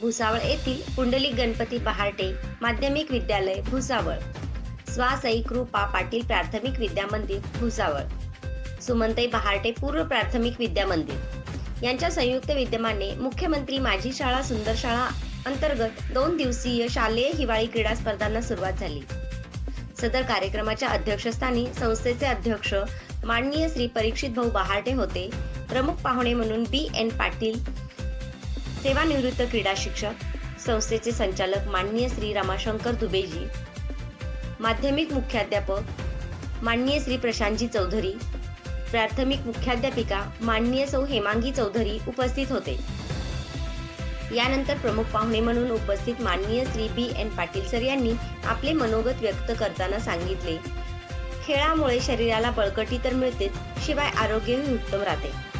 भुसावळ येथील पुंडलिक गणपती पहाटे माध्यमिक विद्यालय भुसावळ. स्वासई कृपा पाटील प्राथमिक विद्या मंदिर भुसावळ. सुमंतई पहाटे पूर्व प्राथमिक विद्या मंदिर. यांच्या संयुक्त विद्यमाने मुख्यमंत्री माझी शाळा सुंदर शाळा अंतर्गत दोन दिवसीय शालेय हिवाळी क्रीडा स्पर्धांना सुरुवात झाली. सदर कार्यक्रमाच्या अध्यक्षस्थानी संस्थेचे अध्यक्ष माननीय श्री परीक्षित भाऊ बहाटे होते. प्रमुख पाहुणे म्हणून बी एन पाटील सेवानिवृत्त क्रीडा शिक्षक संस्थेचे संचालक माननीय श्री रमाशंकर दुबेजी माध्यमिक मुख्याध्यापक माननीय श्री प्रशांतजी चौधरी प्राथमिक मुख्याध्यापिका माननीय सौ हेमांगी चौधरी उपस्थित होते. यानंतर प्रमुख पाहुणे म्हणून उपस्थित माननीय Shri B N Patil sir यांनी आपले मनोगत व्यक्त करताना सांगितले. खेळामुळे शरीराला बळकटी तर मिळतेच शिवाय आरोग्यही उत्तम राहते.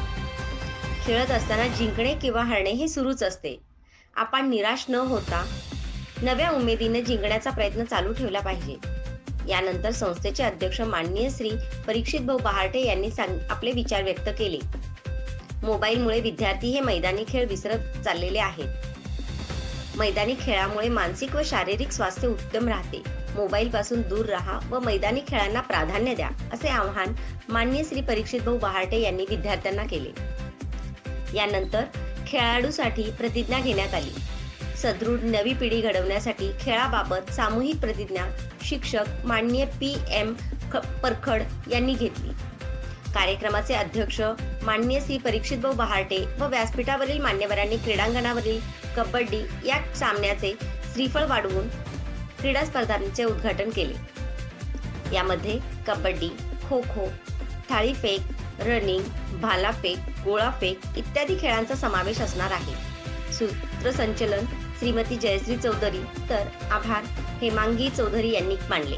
खेळत असताना जिंकणे किंवा हरणे हे सुरूच असते. आपण निराश न होता नव्या उमेदीने जिंकण्याचा प्रयत्न चालू ठेवला पाहिजे. यानंतर संस्थेचे अध्यक्ष माननीय श्री परीक्षित भाऊ बहाटे यांनी सांग आपले विचार व्यक्त केले. मोबाईलमुळे विद्यार्थी हे मैदानी खेळ विसरत चाललेले आहेत. मैदानी खेळामुळे मानसिक व शारीरिक स्वास्थ्य उत्तम राहते. मोबाईल पासून दूर राहा व मैदानी खेळांना प्राधान्य द्या असे आवाहन माननीय श्री परीक्षित भाऊ बहाटे यांनी विद्यार्थ्यांना केले. यानंतर खेळाडूसाठी प्रतिज्ञा घेण्यात आली. सदृढ नवी पिढी घडवण्यासाठी खेळाबाबत सामूहिक प्रतिज्ञा शिक्षक मान्य पी. एम. परखड यांनी घेतली. कार्यक्रमाचे अध्यक्ष मान्य श्री परीक्षित भाऊ बहाटे व व्यासपीठावरील मान्यवरांनी क्रीडांगणावरील कबड्डी या सामन्याचे श्रीफळ वाढवून क्रीडा स्पर्धांचे उद्घाटन केले. यामध्ये कबड्डी खो खो थाळीफेक रनिंग भालाफेक गोळाफेक इत्यादी खेळांचा समावेश असणार आहे. सूत्रसंचलन श्रीमती जयश्री चौधरी तर आभार हेमांगी चौधरी यांनी मांडले